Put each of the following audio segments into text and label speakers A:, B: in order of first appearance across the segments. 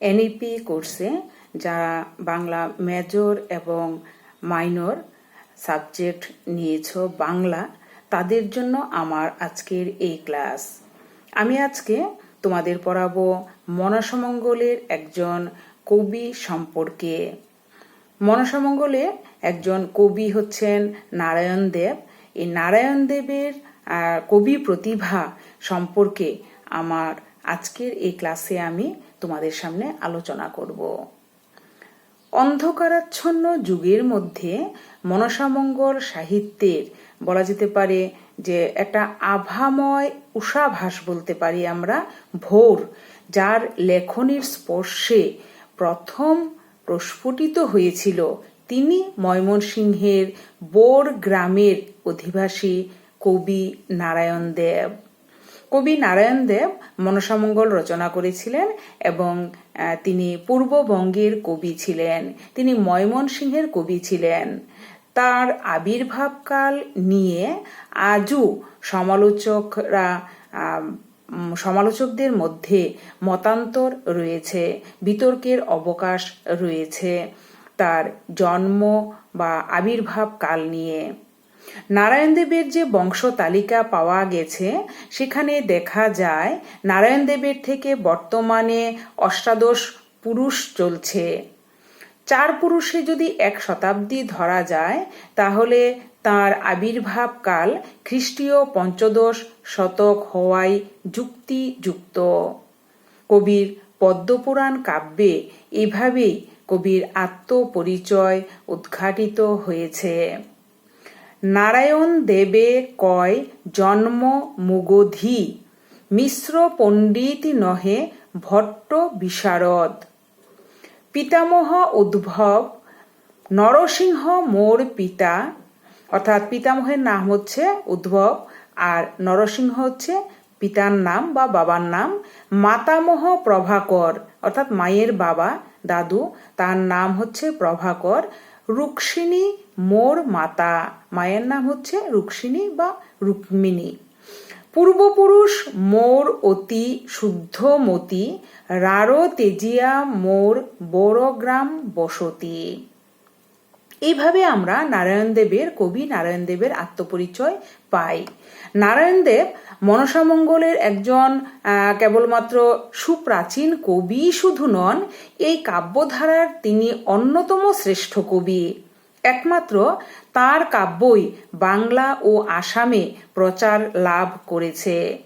A: NEP কোর্সে যারা Bangla major এবং মাইনর সাবজেক্ট নিয়েছ বাংলা, তাদের জন্য আমার আজকের এই ক্লাস আমি আজকে তোমাদের পড়াবো মনসমঙ্গলের একজন কবি সম্পর্কে। মনসমঙ্গলে একজন কবি হচ্ছেন নারায়ণ দেব। এই নারায়ণ দেবের কবি প্রতিভা সম্পর্কে আমার আজকের এই ক্লাসে আমি তোমাদের সামনে আলোচনা করব। অন্ধকারাচ্ছন্ন যুগের মধ্যে মনসামঙ্গল সাহিত্যের, বলা যেতে পারে যে একটা আভাময় উষাভাস বলতে পারি আমরা, ভোর, যার লেখনীর স্পর্শে প্রথম প্রস্ফুটিত হয়েছিল তিনি ময়মনসিংহের বোর গ্রামের অধিবাসী কবি নারায়ণ দেব। কবি নারায়ণ দেব মনসামঙ্গল রচনা করেছিলেন এবং তিনি পূর্ববঙ্গের কবি ছিলেন, তিনি ময়মনসিংহের কবি ছিলেন। তার আবির্ভাবকাল নিয়ে আজও সমালোচকরা সমালোচকদের মধ্যে মতান্তর রয়েছে, বিতর্কের অবকাশ রয়েছে তার জন্ম বা আবির্ভাব কাল নিয়ে। নারায়ণ দেবের যে বংশ তালিকা পাওয়া গেছে, সেখানে দেখা যায় নারায়ণ দেবের থেকে বর্তমানে অষ্টাদশ পুরুষ চলছে। চার পুরুষে যদি এক শতাব্দী ধরা যায়, তাহলে তার আবির্ভাব কাল খ্রিস্টীয় পঞ্চদশ শতক হওয়াই যুক্তিযুক্ত। কবির পদ্মপুরাণ কাব্যে এভাবেই কবির আত্মপরিচয় উদ্ঘাটিত হয়েছে। নারায়ণ দেবে কয় জন্ম মুগধি। মিশ্র পণ্ডিত নহে ভট্ট বিশারদ। পিতামহ উদ্ভব, নরসিংহ মোর পিতা। অর্থাৎ পিতামহের নাম হচ্ছে উদ্ভব আর নরসিংহ হচ্ছে পিতার নাম বা বাবার নাম মাতামহ প্রভাকর। অর্থাৎ মায়ের বাবা, দাদু, তার নাম হচ্ছে প্রভাকর। রুক্মিণী মোর মাতা। মায়ের নাম হচ্ছে রুক্মিণী বা রুক্মিণী। পূর্বপুরুষ মোর অতি শুদ্ধমতি রারো তেজিয়া মোর বড়গ্রাম বসতি। এইভাবে আমরা নারায়ণ দেবের কবি নারায়ণ দেবের আত্মপরিচয় পাই। নারায়ণ দেব মনসামঙ্গলের একজন কেবলমাত্র সুপ্রাচীন কবি শুধু নন, এই কাব্যধারার তিনি অন্যতম শ্রেষ্ঠ কবি। একমাত্র তার কাব্যই বাংলা ও আসামে প্রচার লাভ করেছে।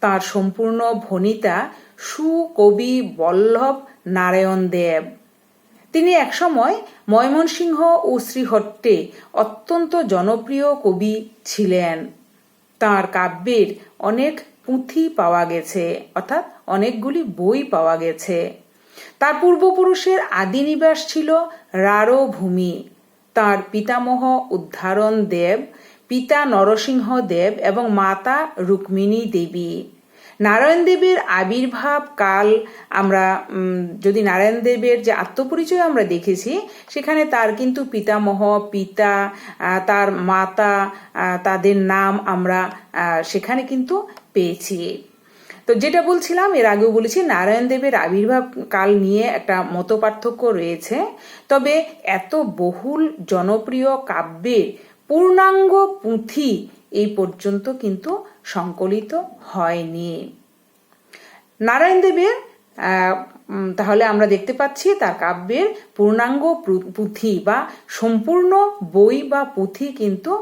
A: তার সম্পূর্ণ ভনিতা সুকবি বল্লভ নারায়ণ দেব। তিনি একসময় ময়মনসিংহ ও শ্রীহট্টে অত্যন্ত জনপ্রিয় কবি ছিলেন। তার কাব্যের অনেক পুঁথি পাওয়া গেছে, অর্থাৎ অনেকগুলি বই পাওয়া গেছে। তার পূর্বপুরুষের আদি নিবাস ছিল রারো ভূমি তার পিতামহ উদ্ধারণ দেব, পিতা নরসিংহ দেব এবং মাতা রুক্মিণী দেবী। নারায়ণ দেবের আবির্ভাব কাল আমরা যদি নারায়ণ দেবের যে আত্মপরিচয় আমরা দেখেছি, সেখানে তার কিন্তু পিতামহ, পিতা তার মাতা তাদের নাম আমরা সেখানে কিন্তু পেয়েছি। তো যেটা বলছিলাম, এর আগেও বলেছি, নারায়ণ দেবের আবির্ভাব কাল নিয়ে একটা মত পার্থক্য রয়েছে। তবে এত বহুল জনপ্রিয় কাব্যের পূর্ণাঙ্গ পুঁথি এই পর্যন্ত কিন্তু সংকলিত হয়নি। নারায়ণ দেবের তাহলে আমরা দেখতে পাচ্ছি তার কাব্যের পূর্ণাঙ্গ পুঁথি বা সম্পূর্ণ বই বা পুঁথি কিন্তু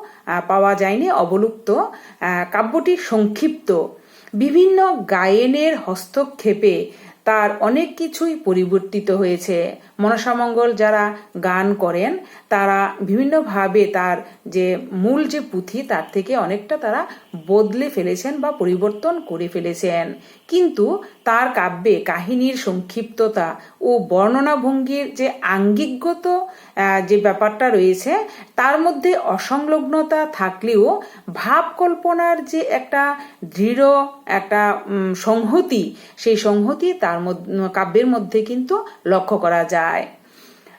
A: পাওয়া যায়নি, অবলুপ্ত। কাব্যটি সংক্ষিপ্ত। বিভিন্ন গায়েনের হস্তক্ষেপে তার অনেক কিছুই পরিবর্তিত হয়েছে। মনসামঙ্গল যারা গান করেন, তারা বিভিন্নভাবে তার যে মূল যে পুঁথি, তার থেকে অনেকটা তারা বদলে ফেলেছেন বা পরিবর্তন করে ফেলেছেন। কিন্তু তার কাব্যে কাহিনীর সংক্ষিপ্ততা ও বর্ণনা ভঙ্গির যে আঙ্গিকগত যে ব্যাপারটা রয়েছে, তার মধ্যে অসংলগ্নতা থাকলেও ভাব কল্পনার যে একটা দৃঢ় একটা সংহতি, সেই সংহতি তার কাব্যের মধ্যে কিন্তু লক্ষ্য করা যায়।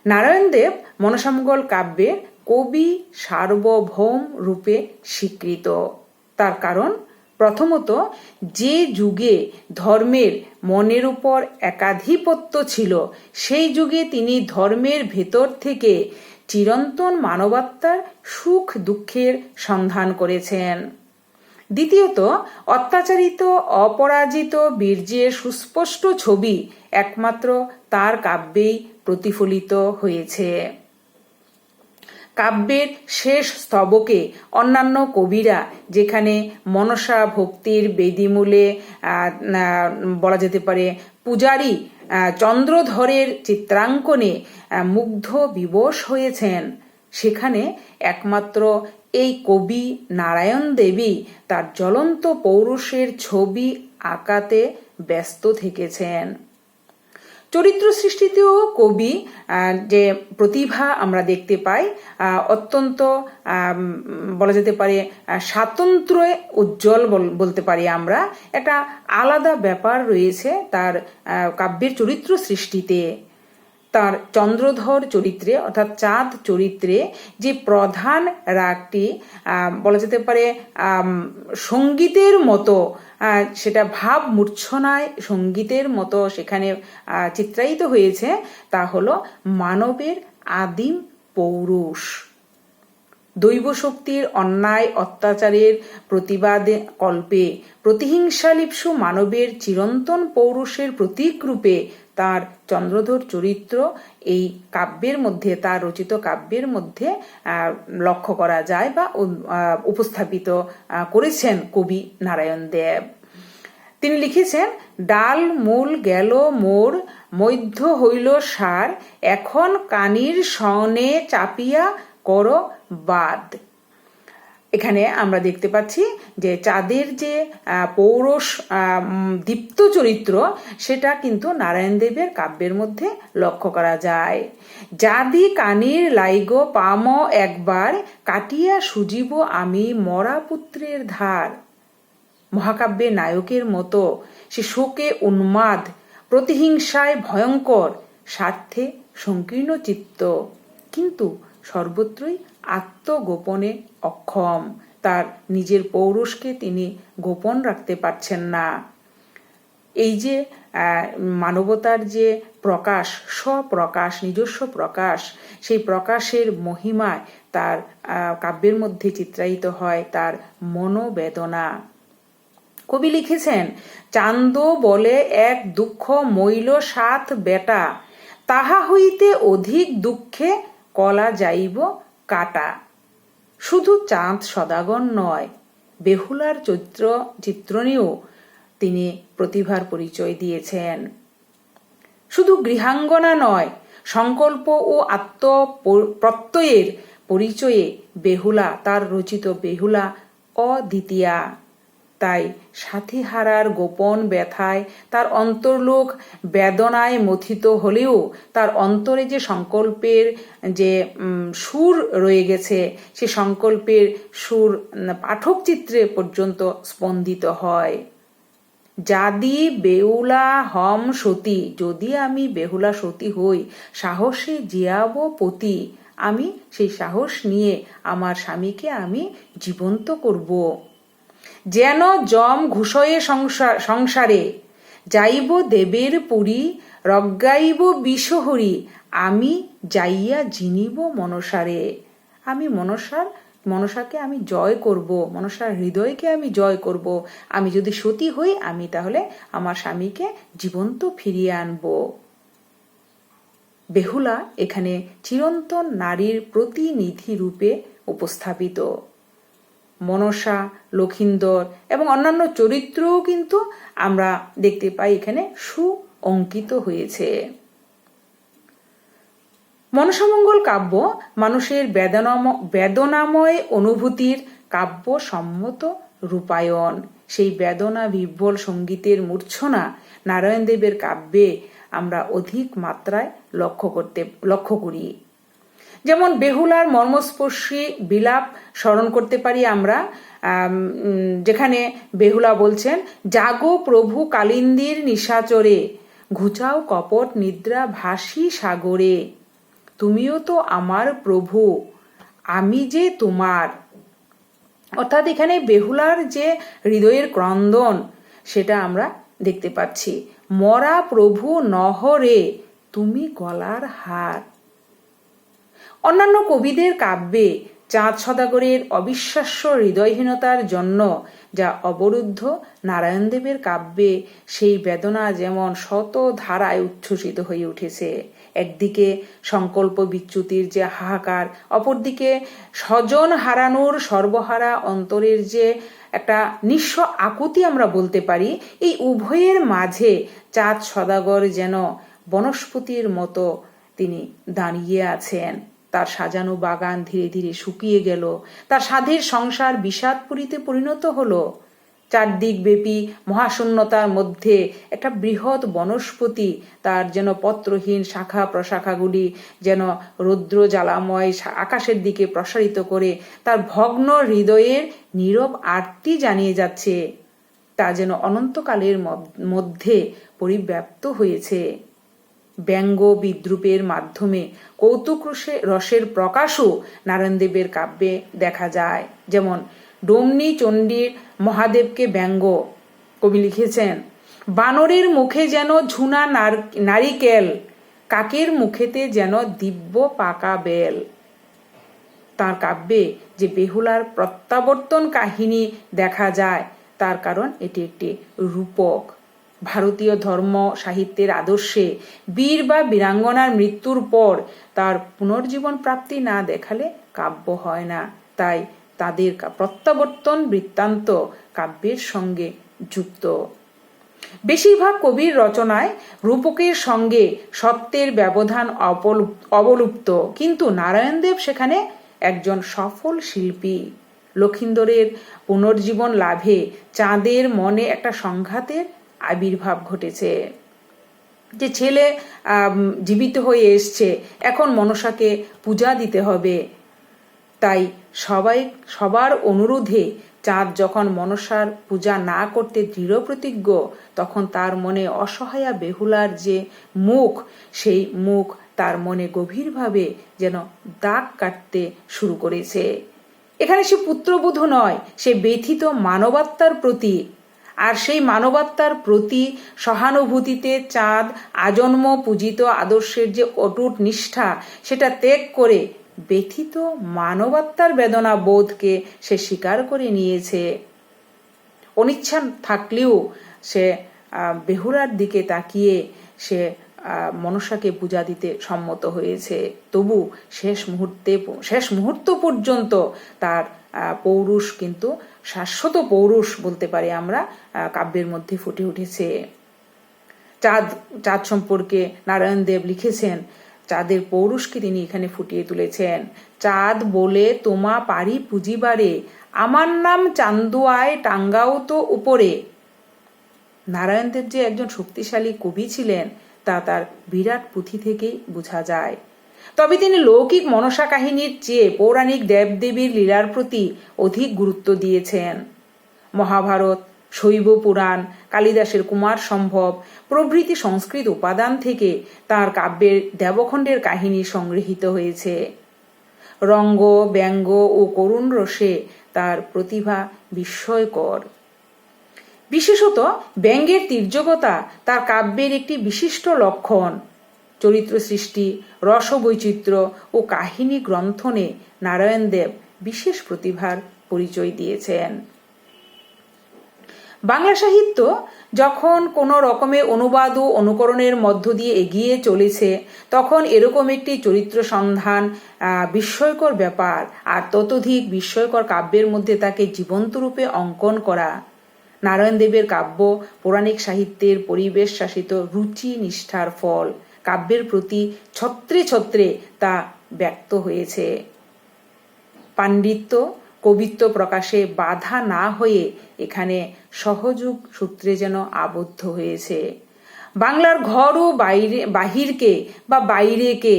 A: নারায়ণ দেব মনসামঙ্গল কাব্যের কবি সার্বভৌম রূপে স্বীকৃত। তার কারণ প্রথমত, যে যুগে ধর্মের মনের উপর একাধিপত্য ছিল, সেই যুগে তিনি ধর্মের ভেতর থেকে চিরন্তন মানবাত্মার সুখ দুঃখের সন্ধান করেছেন। দ্বিতীয়ত, অত্যাচারিত, অপরাজিত বীর্যের সুস্পষ্ট ছবি একমাত্র তার কাব্যেই প্রতিফলিত হয়েছে। কাব্যের শেষ স্তবকে অন্যান্য কবিরা যেখানে মনসা ভক্তির বেদিমূলে বলা যেতে পারে, পূজারী চন্দ্রধরের চিত্রাঙ্কনে মুগ্ধ বিবশ হয়েছেন। সেখানে একমাত্র এই কবি নারায়ণ দেবী তার জ্বলন্ত পৌরুষের ছবি আঁকাতে ব্যস্ত থেকেছেন। চরিত্র সৃষ্টিতেও কবি যে প্রতিভা আমরা দেখতে পাই অত্যন্ত বলা যেতে পারে স্বাতন্ত্র উজ্জ্বল বলতে পারি আমরা। একটা আলাদা ব্যাপার রয়েছে তার কাব্যের চরিত্র সৃষ্টিতে। তার চন্দ্রধর চরিত্রে, অর্থাৎ চাঁদ চরিত্রে যে প্রধান রাগটি বলা যেতে পারে সঙ্গীতের মতো সেটা ভাব মূর্ছনায় সঙ্গীতের মতো সেখানে চিত্রায়িত হয়েছে, তা হলো মানবের আদিম পৌরুষ। দৈব শক্তির অন্যায় অত্যাচারের প্রতিবাদে কল্পে প্রতিহিংসালিপ্সু মানবের চিরন্তন পৌরুষের প্রতীক রূপে তার চন্দ্রধর চরিত্র এই কাব্যের মধ্যে, তার রচিত কাব্যের মধ্যে লক্ষ্য করা যায় বা উপস্থাপিত করেছেন কবি নারায়ণ দেব। তিনি লিখেছেন, ডাল, মূল গেল মোর, মধ্য হইল সার, এখন কানির সনে চাপিয়া কর বাদ এখানে আমরা দেখতে পাচ্ছি যে চাঁদের যে পৌরষ দীপ্ত চরিত্র, সেটা কিন্তু নারায়ণদেবের কাব্যের মধ্যে লক্ষ্য করা যায়। যাদি কানির লাইগ পাম একবার, কাটিয়া সুজীব আমি মরা পুত্রের ধার। মহাকাব্যের নায়কের মতো, সে শোকে উন্মাদ, প্রতিহিংসায় ভয়ঙ্কর, স্বার্থে সংকীর্ণ চিত্ত। কিন্তু সর্বত্রই আত্মগোপনে অক্ষম। তার নিজের পৌরুষকে তিনি গোপন রাখতে পারছেন না। এই যে মানবতার যে প্রকাশ, স্বপ্রকাশ, নিজস্ব প্রকাশ, সেই প্রকাশের মহিমায় তার কাব্যের মধ্যে চিত্রায়িত হয় তার মনোবেদনা। কবি লিখেছেন চান্দ বলে এক দুঃখ মইল সাত বেটা, তাহা হইতে অধিক দুঃখে কলা যাইব কাটা। শুধু চাঁদ সদাগর নয়, বেহুলার চৈত্র চিত্রণীয় তিনি প্রতিভার পরিচয় দিয়েছেন। শুধু গৃহাঙ্গনা নয়, সংকল্প ও আত্ম প্রত্যয়ের পরিচয়ে বেহুলা, তার রচিত বেহুলা অদ্বিতীয়া। তাই সাথী হারার গোপন ব্যথায় তার অন্তর্লোক বেদনায় মথিত হলেও তার অন্তরে যে সংকল্পের যে সুর রয়ে গেছে, সে সংকল্পের সুর পাঠক চিত্রে পর্যন্ত স্পন্দিত হয়। যাদি বেউলা হম সতী, যদি আমি বেহুলা সতী হই, সাহসে জিয়াব পতি। আমি সেই সাহস নিয়ে আমার স্বামীকে আমি জীবন্ত করব। যেন জম ঘুষয়ে সংসারে, যাইব দেবের পুরী, রজ্ঞাইব বিষহরি, আমি যাইয়া জিনিব মনসারে। আমি মনসার, মনসাকে আমি জয় করব, মনসার হৃদয়কে আমি জয় করব। আমি যদি সতী হই, আমি তাহলে আমার স্বামীকে জীবন্ত ফিরিয়ে আনব। বেহুলা এখানে চিরন্তন নারীর প্রতিনিধি রূপে উপস্থাপিত। মনসা, লক্ষিন্দর এবং অন্যান্য চরিত্রও কিন্তু আমরা দেখতে পাই এখানে সু অঙ্কিত হয়েছে। মনসামঙ্গল কাব্য মানুষের বেদনাম, বেদনাময় অনুভূতির কাব্য সম্মত রূপায়ণ। সেই বেদনা বিহ্বল সঙ্গীতের মূর্ছনা নারায়ণ দেবের কাব্যে আমরা অধিক মাত্রায় লক্ষ্য করতে, লক্ষ্য করি। যেমন বেহুলার মর্মস্পর্শী বিলাপ স্মরণ করতে পারি আমরা যেখানে বেহুলা বলছেন, জাগো প্রভু কালিন্দির নিশাচরে, ঘুচাও কপট নিদ্রা ভাসি সাগরে। তুমিও তো আমার প্রভু, আমি যে তোমার। অর্থাৎ এখানে বেহুলার যে হৃদয়ের ক্রন্দন, সেটা আমরা দেখতে পাচ্ছি। মরা প্রভু নহরে, তুমি গলার হার। অন্যান্য কবিদের কাব্যে চাঁদ সদাগরের অবিশ্বাস্য হৃদয়হীনতার জন্য যা অবরুদ্ধ নারায়ণদেবের কাব্যে সেই বেদনা যেমন শত ধারায় উচ্ছ্বসিত হয়ে উঠেছে। একদিকে সংকল্প বিচ্যুতির যে হাহাকার, অপরদিকে স্বজন হারানোর সর্বহারা অন্তরের যে একটা নিঃস্ব আকুতি আমরা বলতে পারি, এই উভয়ের মাঝে চাঁদ সদাগর যেন বনস্পতির মতো তিনি দাঁড়িয়ে আছেন। তার সাজানো বাগান ধীরে ধীরে শুকিয়ে গেল। তার সাধের সংসার বিষাদপুরীতে পরিণত হলো। চারদিক ব্যাপী মহাশূন্যতার মধ্যে একটা বৃহৎ বনস্পতি, তার যেন পত্রহীন শাখা প্রশাখাগুলি যেন রৌদ্র জ্বালাময় আকাশের দিকে প্রসারিত করে তার ভগ্ন হৃদয়ের নীরব আরতি জানিয়ে যাচ্ছে। তা যেন অনন্তকালের মধ্যে পরিব্যাপ্ত হয়েছে। ব্যঙ্গ বিদ্রুপের মাধ্যমে কৌতুক রসের প্রকাশও নারায়ণদেবের কাব্যে দেখা যায়। যেমন, ডোমনি চণ্ডীর মহাদেবকে ব্যঙ্গ। কবি লিখেছেন, বানরের মুখে যেন ঝুনা নারিকেল, কাকের মুখেতে যেন দিব্য পাকা বেল। তার কাব্যে যে বেহুলার প্রত্যাবর্তন কাহিনী দেখা যায়, তার কারণ এটি একটি রূপক। ভারতীয় ধর্ম সাহিত্যের আদর্শে বীর বা বীরাঙ্গনার মৃত্যুর পর তার পুনর্জীবন প্রাপ্তি না দেখালে কাব্য হয় না। তাই তাদের প্রত্যাবর্তন বৃত্তান্ত কাব্যের সঙ্গে যুক্ত। বেশিরভাগ কবির রচনায় রূপকের সঙ্গে সত্যের ব্যবধান অবলুপ্ত। কিন্তু নারায়ণদেব সেখানে একজন সফল শিল্পী। লক্ষিন্দরের পুনর্জীবন লাভে চাঁদের মনে একটা সংঘাতের আবির্ভাব ঘটেছে। যে ছেলে জীবিত হয়ে এসছে, এখন মনসাকে পূজা দিতে হবে। তাই সবাই, সবার অনুরোধে চাঁদ যখন মনসার পূজা না করতে দৃঢ় প্রতিজ্ঞ, তখন তার মনে অসহায়া বেহুলার যে মুখ, সেই মুখ তার মনে গভীরভাবে যেন দাগ কাটতে শুরু করেছে। এখানে সে পুত্রবধূ নয়, সে ব্যথিত মানবাত্মার প্রতি আর সেই মানবাত্মার প্রতি সহানুভূতিতে চাঁদ আজন্ম পূজিত আদর্শের যে অটুট নিষ্ঠা, সেটা ত্যাগ করে ব্যথিত মানবাত্মার বেদনা বোধকে সে স্বীকার করে নিয়েছে। অনিচ্ছা থাকলেও সে বেহুরার দিকে তাকিয়ে সে মনসাকে পূজা দিতে সম্মত হয়েছে। তবু শেষ মুহূর্তে, শেষ মুহূর্ত পর্যন্ত তার পৌরুষ কিন্তু শাশ্বত পৌরুষ বলতে পারি আমরা কাব্যের মধ্যে ফুটে উঠেছে। চাঁদ চাঁদ সম্পর্কে নারায়ণ দেব লিখেছেন, চাঁদের পৌরুষকে তিনি এখানে ফুটিয়ে তুলেছেন। চাঁদ বলে, তোমা পারি পুঁজিবারে, আমার নাম চান্দুয়ায় টাঙ্গাও তো উপরে। নারায়ণ দেব যে একজন শক্তিশালী কবি ছিলেন, তা তার বিরাট পুঁথি থেকেই বোঝা যায়। তবে তিনি লৌকিক মনসা কাহিনীর চেয়ে পৌরাণিক দেবদেবীর লীলার প্রতি অধিক গুরুত্ব দিয়েছেন। মহাভারত, শৈব পুরাণ, কালিদাসের কুমার সম্ভব প্রভৃতি সংস্কৃত উপাদান থেকে তার কাব্যের দেবখণ্ডের কাহিনী সংগৃহীত হয়েছে। রঙ্গ, ব্যঙ্গ ও করুণ রসে তার প্রতিভা বিস্ময়কর। বিশেষত ব্যঙ্গের তীর্যকতা তার কাব্যের একটি বিশিষ্ট লক্ষণ। চরিত্র সৃষ্টি, রসবৈচিত্র্য ও কাহিনী গ্রন্থনে নারায়ণ দেব বিশেষ প্রতিভার পরিচয় দিয়েছেন। বাংলা সাহিত্য যখন কোনো রকমের অনুবাদ ও অনুকরণের মধ্য দিয়ে এগিয়ে চলেছে, তখন এরকম একটি চরিত্র সন্ধান বিস্ময়কর ব্যাপার আর ততোধিক বিস্ময়কর কাব্যের মধ্যে তাকে জীবন্ত রূপে অঙ্কন করা। নারায়ণ দেবের কাব্য পৌরাণিক সাহিত্যের পরিবেশ শাসিত রুচি নিষ্ঠার ফল। কাব্যের প্রতি ছত্রে ছত্রে তা ব্যক্ত হয়েছে। পাণ্ডিত্য, কবিত্ব প্রকাশে বাধা না হয়ে এখানে সহযোগ সূত্রে যেন আবদ্ধ হয়েছে। বাংলার ঘর ও বাইরে, বাহিরকে বা বাইরেকে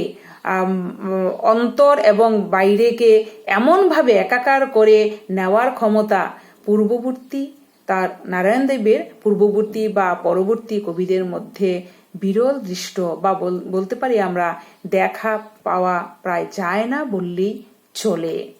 A: অন্তর এবং বাইরেকে এমনভাবে একাকার করে নেওয়ার ক্ষমতা পূর্ববর্তী তার নারায়ণ দেবের পূর্ববর্তী বা পরবর্তী কবিদের মধ্যে বিরল দৃষ্ট বা বলতে পারি আমরা দেখা পাওয়া প্রায় যায় না বললেই চলে।